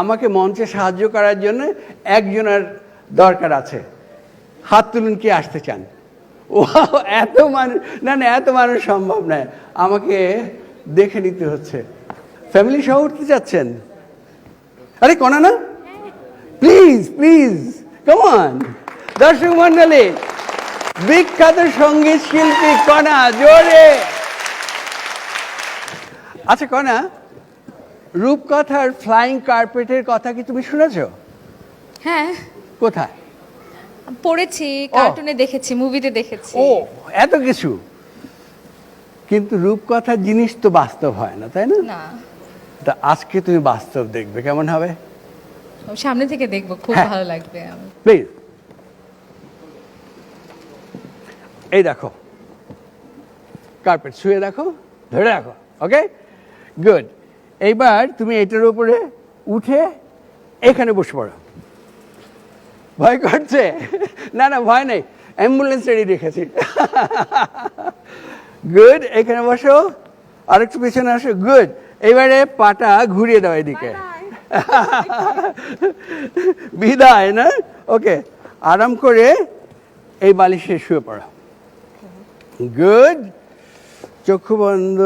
আমাকে মঞ্চে সাহায্য করার জন্য একজনের দরকার আছে। হাত তুলুন কি আসতে চান। ও এত মানুষ, না না, এত মানুষ সম্ভব নয়। আমাকে দেখে নিতে হচ্ছে। ফ্যামিলি সহ উঠতে চাচ্ছেন? আরে, কনা না? প্লিজ প্লিজ কমান দর্শক মন্ডলী বিখ্যাত সংগীত শিল্পী কণা জোরে। আচ্ছা কণা রূপকথার ফ্লাইং কার্পেটের কথা কি তুমি শুনেছ? হ্যাঁ। কোথায়? পড়েছি কার্টুনে দেখেছি মুভিতে দেখেছি। ও এত কিছু। কিন্তু রূপকথার জিনিস তো বাস্তব হয় না তাই না? না। তা আজকে তুমি বাস্তব দেখবে কেমন হবে? সামনে থেকে দেখব খুব হ্যাঁ। ভালো লাগবে আমার। প্লিজ। এই দেখো। কার্পেট শুয়ে দেখো ধরে রাখো ওকে গুড এইবার তুমি এটার উপরে উঠে এখানে বসে পড়ো। ভয় করছে? না না ভয় নেই। অ্যাম্বুলেন্স রেডি রেখেছি। গুড এখানে বসো। আরেকটু পেছনে আসো। গুড এবারে পাটা ঘুরিয়ে দাও এদিকে। বিদায় না? ওকে আরাম করে এই বালিশে শুয়ে পড়ো। গুড চক্ষু বন্ধ।